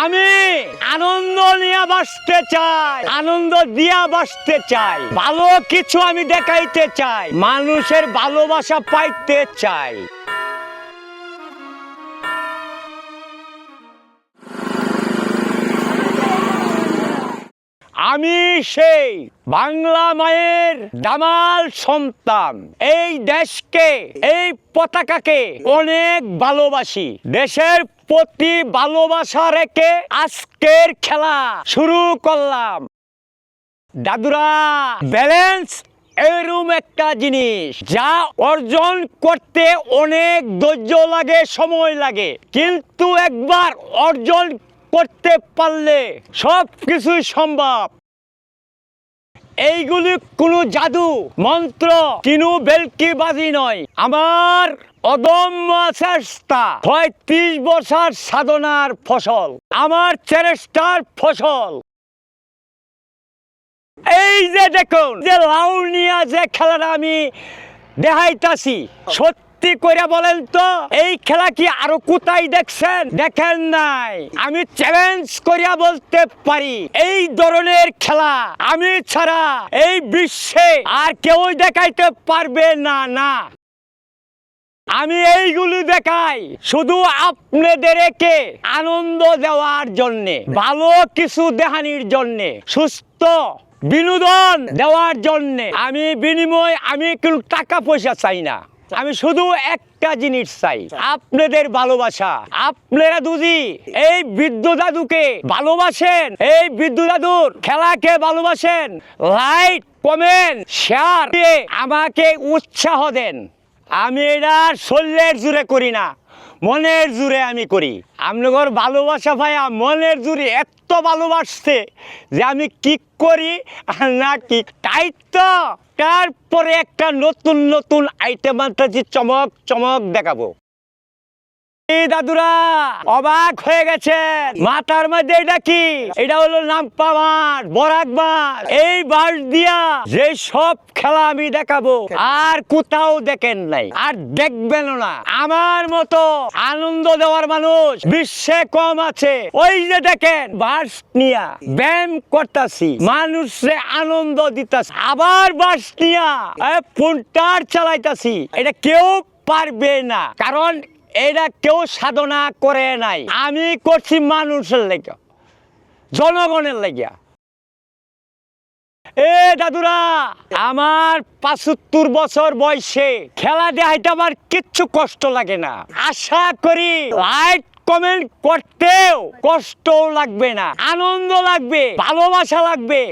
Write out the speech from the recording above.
আমি আনন্দ নিয়ে বাসতে চাই, আনন্দ দিয়া বাসতে চাই। ভালো কিছু আমি দেখাইতে চাই, মানুষের ভালোবাসা পাইতে চাই। আমি সেই বাংলা মায়ের দামাল সন্তান। এই দেশকে, এই পতাকাকে অনেক ভালোবাসি। দেশের প্রতি ভালোবাসা রেখে আজকের খেলা শুরু করলাম। দাদুরা ব্যালেন্স এরম একটা জিনিস যা অর্জন করতে অনেক ধৈর্য লাগে, সময় লাগে। কিন্তু একবার অর্জন করতে পারলে সব কিছুই সম্ভব। এইগুলি কোনো জাদু, মন্ত্র, কিনু বেলকি বাজি নয়। আমার অদম্য চেষ্টা পঁয়ত্রিশ বছর সাধনার ফসল, আমার চেষ্টার ফসল। এই যে দেখুন, যে লাউনিয়া যে খেলাটা আমি দেখাইতাছি, সত্যি করে বলেন তো, এই খেলা কি আরও কোথায় দেখছেন? দেখেন নাই। আমি চ্যালেঞ্জ করিয়া বলতে পারি, এই ধরনের খেলা আমি ছাড়া এই বিশ্বে আর কেউ দেখাইতে পারবে না না। আমি এইগুলি দেখাই শুধু আপনাদেরকে আনন্দ দেওয়ার জন্যে, ভালো কিছু দেহানির জন্যে, সুস্থ বিনোদন দেওয়ার জন্যে। আমি বিনিময় আমি কিন্তু টাকা পয়সা চাই না। আমি শুধু একটা জিনিস চাই। আপনাদের ভালোবাসা। আপনারা দুজি, এই বৃদ্ধ দাদুকে ভালোবাসেন, এই বৃদ্ধ দাদুর খেলাকে ভালোবাসেন, লাইক, কমেন্ট, শেয়ার আমাকে উৎসাহ দেন। আমি এটা শরীরের জুড়ে করি না। মনের জুড়ে আমি করি। আপনার ভালোবাসা ভাইয়া মনের জুড়ে এত ভালোবাসছে যে আমি কি করি আর না কি তাই তো তারপরে একটা নতুন নতুন আইটেম আনতেছি, চমক চমক দেখাবো। দাদুরা, অবাক হয়ে গেছে। মাথার মধ্যে এটা কি? এটা হলো নাম পাওয়ার বরাকবার এই বাস দিয়া যে সব খেলা আমি দেখাবো, আর কোথাও দেখেন নাই, আর দেখবেনও না। আমার মতো আনন্দ দেওয়ার মানুষ বিশ্বে কম আছে। ওই যে দেখেন বাস নিয়া ব্যায়াম করতাছি মানুষে আনন্দ দিতাছি, আবার বাস নিয়া পুনটার চালাইতাছি। এটা কেউ পারবে না, কারণ এটা কেউ সাধনা করে নাই। আমি করছি মানুষের লেগে, জনগণের লেগে। এ দাদুরা, আমার পাঁচাত্তর বছর বয়সে খেলা দেখাইতে আমার কিচ্ছু কষ্ট লাগে না। আশা করি লাইট কমেন্ট করতেও কষ্টও লাগবে না, আনন্দ লাগবে, ভালোবাসা লাগবে।